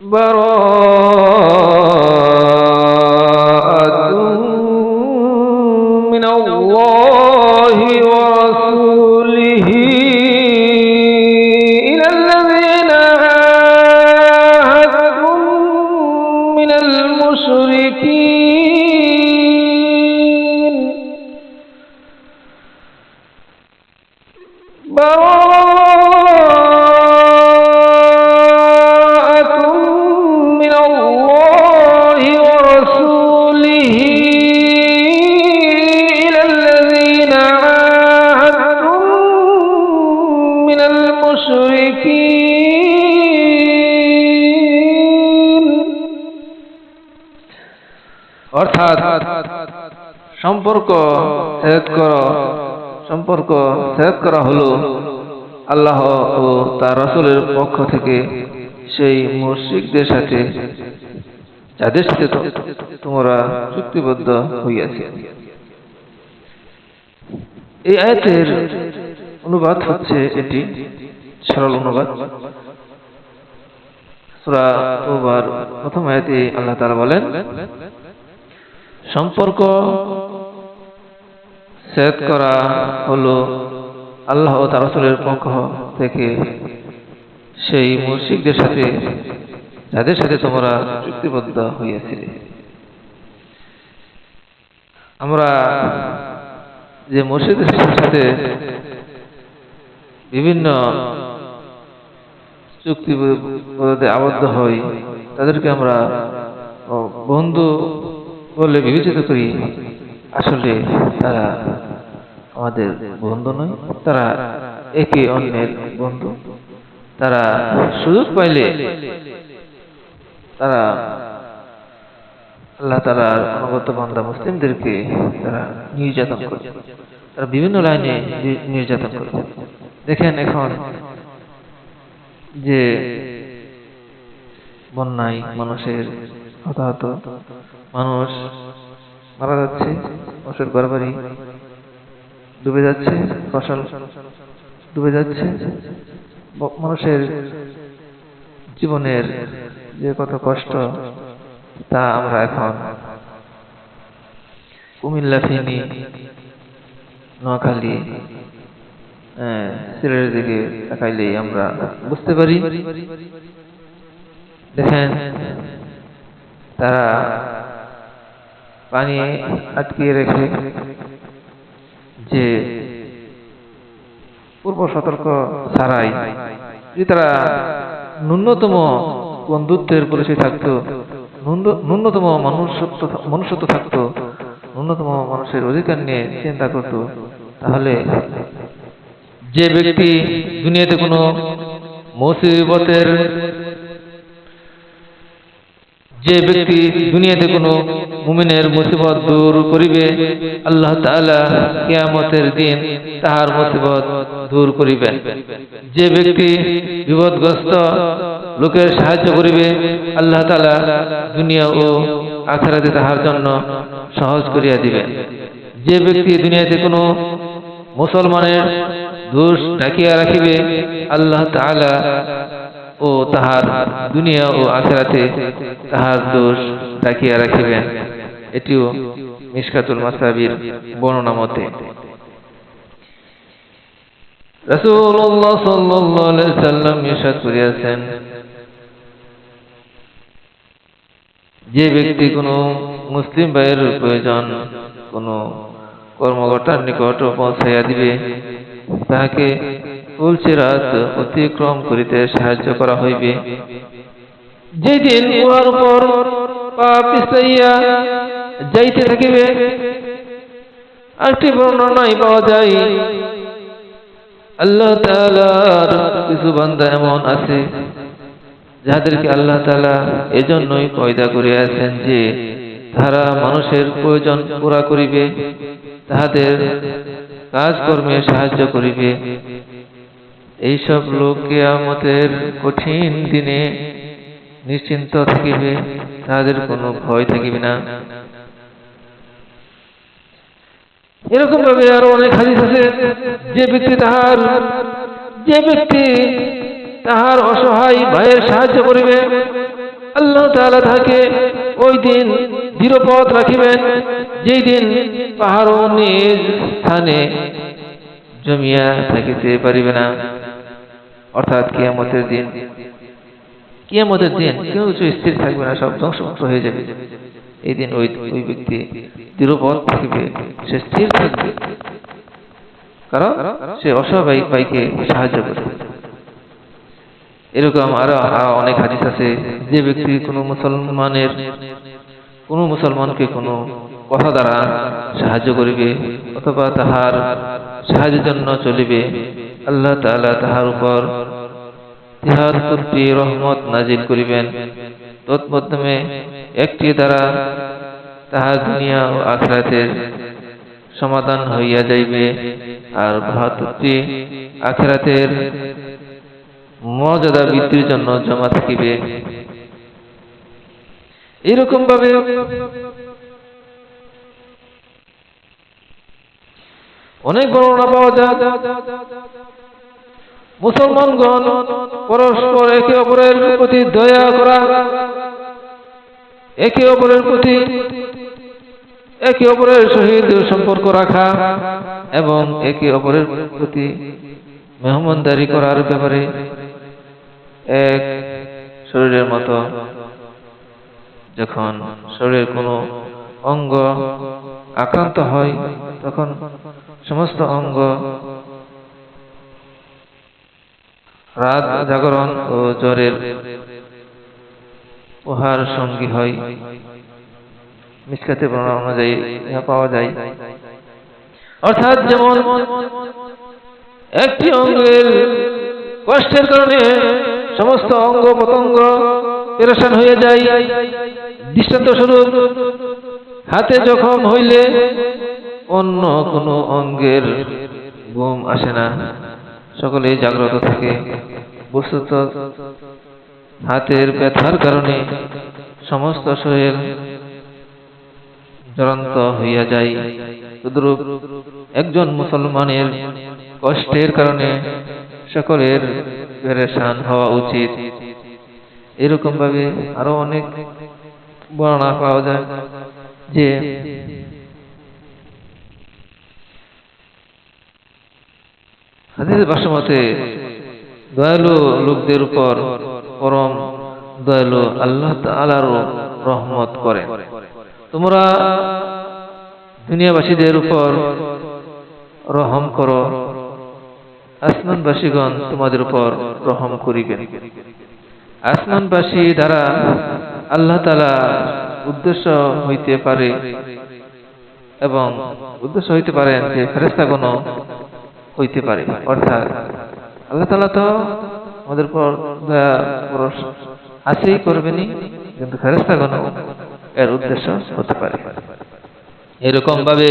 براءة সম্পর্ক ছেদ করা। সম্পর্ক ছেদ করা হলো আল্লাহ ও তার রসুলের পক্ষ থেকে সেই মুশরিকদের সাথে, যাদের সাথে তোমরা চুক্তিবদ্ধ হইয়াছে। এই আয়াতের অনুবাদ হচ্ছে এটি সরল অনুবাদ। প্রথম আয়াতে আল্লাহ তাআলা বলেন, সম্পর্ক সেট করা হলো আল্লাহ ও তার রাসূলের পক্ষ থেকে। সেই মুশরিকদের সাথে, যাদের সাথে তোমরা চুক্তিবদ্ধ হইয়াছিলে। আমরা যে মুর্শিদের সাথে বিভিন্ন চুক্তি আবদ্ধ হই, তাদেরকে আমরা বন্ধু বলে বিবেচিত করি। আসলে তারা আমাদের বন্ধু নয়, তারা একে অন্যের বন্ধু। তারা সুযোগ পাইলে তারা আল্লাহ তারা অনুগত বান্দা মুসলিমদেরকে তারা নির্যাতন করে। তারা বিভিন্ন লাইনে নির্যাতন করে। দেখেন এখন যে বন্যায় মানুষের হতাহত। মানুষ মারা যাচ্ছে, মানুষের ঘরবাড়ি ডুবে যাচ্ছে, ফসল ডুবে যাচ্ছে। মানুষের জীবনের যে কত কষ্ট, তা আমরা এখন কুমিল্লা ফেনী, নোয়াখালী সিলেটের দিকে তাকাইলেই আমরা বুঝতে পারি। দেখেন, তারা পানি আটকিয়ে রেখে যে পূর্ব সতর্ক ছাড়াই যদি তারা ন্যূনতম বন্ধুত্বের পরিচয় থাকতো ন্যূনতম মনুষ্যত্ব মনুষ্যত্ব থাকতো, ন্যূনতম মানুষের অধিকার নিয়ে চিন্তা করতো, তাহলে যে ব্যক্তি দুনিয়াতে কোনো মুসিবতের যে ব্যক্তি দুনিয়াতে কোনো মুমিনের মুসিবত দূর করিবে, আল্লাহ তাআলা কিয়ামতের দিন তাহার মুসিবত দূর করিবেন যে ব্যক্তি বিপদগ্রস্ত লোকের সাহায্য করিবে, আল্লাহ তাআলা দুনিয়া ও আখিরাতে তাহার জন্য সহজ করিয়া দিবেন। যে ব্যক্তি দুনিয়াতে কোনো মুসলমানের দোষ ঢাকিয়া রাখিবে, আল্লাহ তাআলা ও তাহার দুনিয়া ও আখেরাতে তাহার দোষ ডাকিয়া রাখিবেন। এটিও মিশকাতুল মাসাবির বর্ণনা মতে। রাসূলুল্লাহ সাল্লাল্লাহু আলাইহি সাল্লাম ইরশাদ করিয়াছেন, যে ব্যক্তি কোনো মুসলিম ভাইয়ের প্রয়োজন কোনো কর্মকর্তার নিকট পৌঁছাইয়া দিবে, তাহাকে তুলসী রাত অতিক্রম করিতে সাহায্য করা হইবে। যেদিন উহার উপর যাইতে থাকিবে, আরেকটি বর্ণনায় পাওয়া যায়, আল্লাহ তাআলার কিছু বান্দা এমন আছে, যাদেরকে আল্লাহ তালা এজন্যই পয়দা করিয়াছেন যে তারা মানুষের প্রয়োজন পুরা করিবে, তাহাদের কাজকর্মে সাহায্য করিবে। এইসব লোক কেয়ামতের কঠিন দিনে নিশ্চিন্ত থাকিবে তাদের কোনো ভয় থাকিবে না। এরকম ভাবে আরও অনেক হাদিস আছে, যে ব্যক্তি তাহার, যে ব্যক্তি তাহার অসহায় ভাইয়ের সাহায্য করিবে, আল্লাহ তাআলা তাকে ওই দিন দৃঢ়পথ রাখিবেন, যেই দিন পাহাড় নিজ স্থানে জমিয়া থাকিতে পারিবে না। অর্থাৎ কিয়ামতের দিন। কিয়ামতের দিন কেউ কিছু স্থির থাকবে না, সব ধ্বংসমুক্ত হয়ে যাবে। এই দিন ওই ওই ব্যক্তি দৃঢ়পথ থাকিবে, সে স্থির থাকবে। কারণ সে অসহায় ভাইকে সাহায্য করে এরকম আরও অনেক হাদিস আছে, যে ব্যক্তি কোনো মুসলমানের কোনো মুসলমানকে কোনো কথা দ্বারা সাহায্য করিবে, অথবা তাহার সাহায্যের জন্য চলিবে। আল্লাহ তাআলা তাহার উপর তিহার তুর্তি রহমত নাজিল করিবেন। তৎমাধ্যমে একটি দ্বারা তাহার দুনিয়া ও আখরাতের সমাধান হইয়া যাইবে আর বাহাত্তরটি আখেরাতের মর্যাদা বৃদ্ধির জন্য জমা থাকিবে। এরকম ভাবে অনেক বর্ণনা পাওয়া যায়। মুসলমানগণ পরস্পর একে অপরের প্রতি দয়া করা, একে অপরের প্রতি একে অপরের সহিত সম্পর্ক রাখা এবং একে অপরের প্রতি মেহমানদারি করার ব্যাপারে এক শরীরের মতো যখন শরীরের কোনো অঙ্গ আক্রান্ত হয়, তখন সমস্ত অঙ্গ রাত জাগরণ ও জ্বরের উহার সঙ্গী হয়। মিসকাতে বর্ণনা অনুযায়ী পাওয়া যায়। অর্থাৎ যেমন একটি অঙ্গের কষ্টের কারণে সমস্ত অঙ্গ পতঙ্গ পেরেশান হয়ে যায়। দৃষ্টান্ত স্বরূপ হাতে জখম হইলে অন্য কোনো অঙ্গের ঘুম আসে না। সকলেই জাগ্রত থাকে। বস্তুত হাতের ব্যথার কারণে সমস্ত শরীর জ্বলন্ত হইয়া যায়। একজন মুসলমানের কষ্টের কারণে সকলের পেরেশান হওয়া উচিত। এরকম ভাবে আরও অনেক বর্ণনা পাওয়া যায় যে হাদিসের ভাষ্যমতে দয়ালু লোকদের উপর পরম দয়ালু আল্লাহ তাআলারও রহমত করেন তোমরা দুনিয়াবাসীদের উপর রহম করো, আসমানবাসীগণ তোমাদের উপর রহম করিবেন আসমানবাসী দ্বারা আল্লাহ তালা উদ্দেশ্য হইতে পারে এবং উদ্দেশ্য হইতে পারেন যে ফেরেস্তাগণ হইতে পারে। অর্থাৎ আল্লাহ তালা তো আমাদের পরশ আছেই করবেনই, কিন্তু ফেরেস্তাগণ এর উদ্দেশ্য হতে পারে। এরকম ভাবে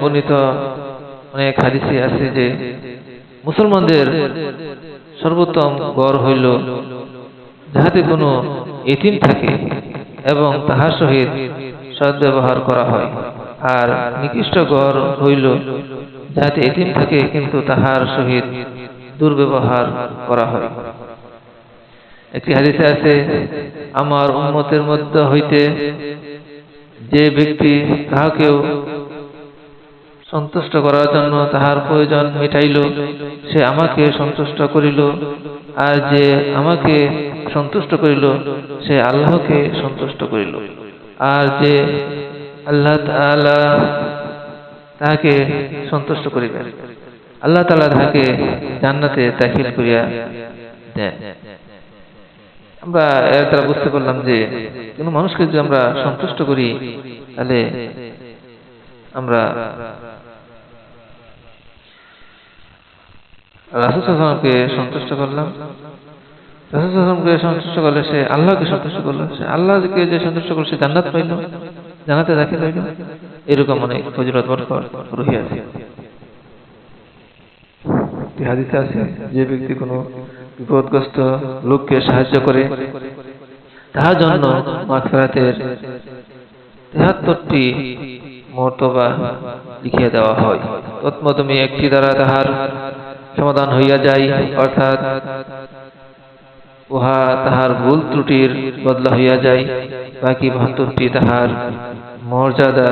বর্ণিত অনেক হাদিসে আছে যে মুসলমানদের সর্বোত্তম গড় হইল যাহাতে কোনো এতিম থাকে এবং তাহার সহিত সদ্ব্যবহার করা হয়। আর নিকৃষ্ট গড় হইল, যাহাতে এতিম থাকে কিন্তু তাহার সহিত দুর্ব্যবহার করা হয়। একটি হাদিসে আছে, আমার উন্মতের মধ্যে হইতে যে ব্যক্তি তাহাকেও সন্তুষ্ট করার জন্য তাহার প্রয়োজন মিটাইল, সে আমাকে সন্তুষ্ট করিল, আর যে আমাকে সন্তুষ্ট করিল, সে আল্লাহকে সন্তুষ্ট করিল, আর যে আল্লাহ তাআলা তাহাকে সন্তুষ্ট করিবেন। আল্লাহ তাআলা তাহাকে জান্নাতে দাখিল করিয়া দেন। আমরা এর দ্বারা বুঝতে পারলাম যে কোনো মানুষকে যদি আমরা সন্তুষ্ট করি, তাহলে আমরা রাসুলকে সন্তুষ্ট করলাম। রাসুলকে সন্তুষ্ট করলে সে আল্লাহকে সন্তুষ্ট করল, সে আল্লাহকে যে সন্তুষ্ট করল, সে জান্নাত পাইল। জানাতে দাখিল হইল এরকম অনেক ফজিলত বরকর রহিয়াছে হাদিসে আছে, যে ব্যক্তি কোনো বিপদগ্রস্ত লোককে সাহায্য করে, তাহার জন্য মাগফিরাতের তেহাত্তরটি মর্তবা লিখিয়ে দেওয়া হয়। তৎমতমী একটি দ্বারা তাহার সমাধান হইয়া যায়, অর্থাৎ উহা তাহার ভুল ত্রুটির বদলা হইয়া যায়, বাকি বাহাত্তরটি তাহার মর্যাদা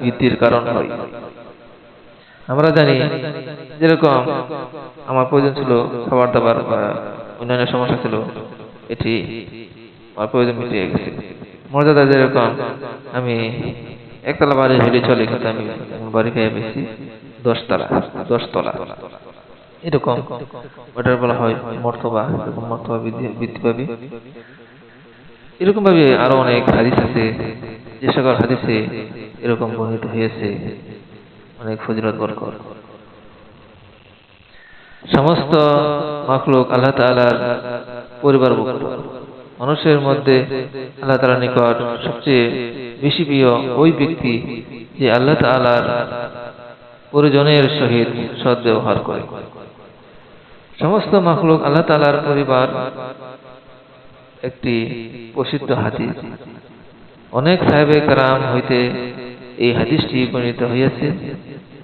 বৃদ্ধির কারণ হয়। আমরা জানি, যেরকম আমার প্রয়োজন ছিল খাবার দাবার বা অন্যান্য সমস্যা ছিল, এটি আমার প্রয়োজন মিটিয়ে গেছে। মর্যাদা যেরকম, আমি একতলা বাড়ি হলে চলে, কিন্তু আমি বাড়ি পেয়ে পেয়েছি দশতলা দশতলা। এরকম। ওটার বলা হয় মর্তবা। এরকম মর্তবা বৃদ্ধি পাবে এরকম ভাবে আরও অনেক হাদিস আছে। যে সকল হাদিসে এরকম বর্ণিত হয়েছে। অনেক ফজিলত বরকত। সমস্ত মাখলুক আল্লাহ তাআলার পরিবারভুক্ত মানুষের মধ্যে আল্লাহ তাআলার নিকট সবচেয়ে বেশি প্রিয় ওই ব্যক্তি যে আল্লাহ তাআলার পরিজনের সহিত সদ্ব্যবহার করে। সমস্ত মাখলুক আল্লাহ তাআলার পরিবার একটি প্রসিদ্ধ হাদিস। অনেক সাহেবে কারাম হইতে এই হাদিসটি বর্ণিত হইয়াছে।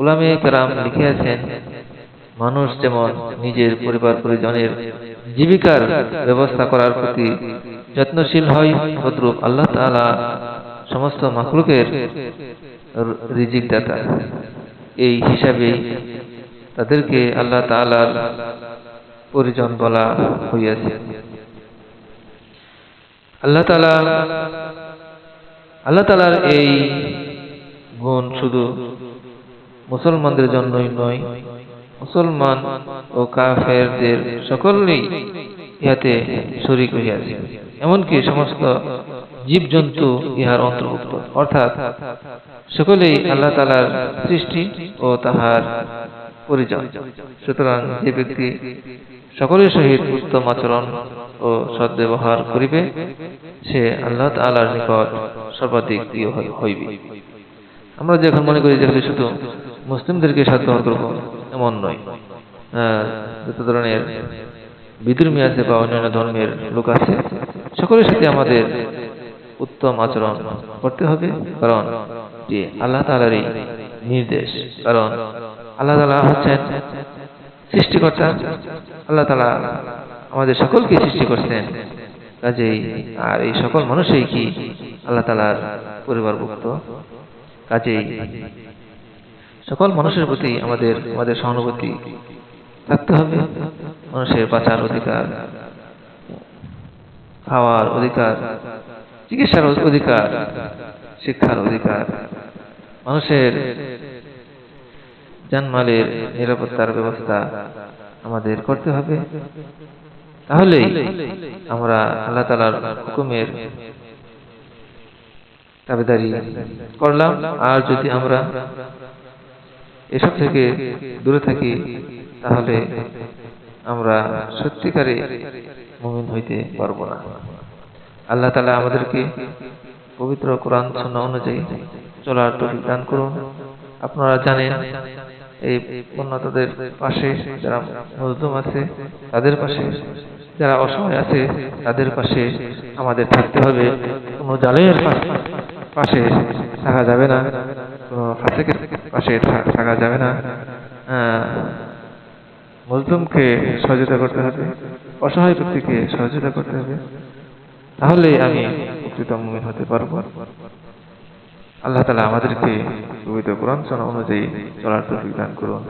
উলামে কারাম লিখিয়াছেন, মানুষ যেমন নিজের পরিবার পরিজনের জীবিকার ব্যবস্থা করার প্রতি যত্নশীল হয়, তদ্রূপ আল্লাহ তালা সমস্ত মাখলুকের রিজিক দাতা। এই হিসাবে তাদেরকে আল্লাহ তাআলার পরিজন বলা হইয়াছে। আল্লাহ তাআলা, আল্লাহ তাআলার এই গুণ শুধু মুসলমানদের জন্যই নয়, মুসলমান ও কাফেরদের সকলেই ইহাতে শরিক হইয়াছে। এমনকি সমস্ত জীবজন্তু ইহার অন্তর্ভুক্ত। অর্থাৎ সকলেই আল্লাহ তালার সৃষ্টি ও তাহার পরিচয়। সুতরাং যে ব্যক্তি সকলের সহিত উত্তম আচরণ ও সদ্ব্যবহার করিবে, সে আল্লাহ তালার নিকট সর্বাধিক প্রিয় হইবে। আমরা যে এখন মনে করি যে শুধু মুসলিমদেরকে সদ্ব্যবহার করব এমন নয় যত ধরনের বিধর্মী আছে বা অন্যান্য ধর্মের লোক আছে, সকলের সাথে আমাদের উত্তম আচরণ করতে হবে, কারণ আল্লাহ তালারই নির্দেশ। কারণ আল্লাহ তালা হচ্ছেন সৃষ্টিকর্তা। আল্লাহ তালা আমাদের সকলকে সৃষ্টি করছেন। কাজেই আর এই সকল মানুষই কি আল্লাহ তালার পরিবারভুক্ত? কাজেই সকল মানুষের প্রতি আমাদের আমাদের সহানুভূতি থাকতে হবে। মানুষের বাঁচার অধিকার, খাওয়ার অধিকার, চিকিৎসার অধিকার, শিক্ষার অধিকার, মানুষের জানমালের নিরাপত্তার ব্যবস্থা আমাদের করতে হবে। তাহলেই আমরা আল্লাহ তালার হুকুমের দাবিদারি করলাম। আর যদি আমরা এসব থেকে দূরে থাকি, তাহলে আমরা সত্যিকারে মুমিন হইতে পারব না। আল্লাহ তালা আমাদেরকে পবিত্র কোরআন সন্না অনুযায়ী চলার তফিক দান করুন। আপনারা জানেন এই উন্নতদের পাশে যারা মজলুম আছে, তাদের পাশে। যারা অসহায় আছে, তাদের পাশে আমাদের থাকতে হবে। কোনো জালের পাশে থাকা যাবে না। কোনো ফাঁসেকের পাশে থাকা যাবে না। মজলুমকে সহযোগিতা করতে হবে। অসহায় ব্যক্তিকে সহযোগিতা করতে হবে। তাহলে আমি প্রকৃত মুমিন হতে পারব। আল্লাহ তালা আমাদেরকে পবিত্র গ্রন্থ অনুযায়ী চলার তৌফিক দান করুন।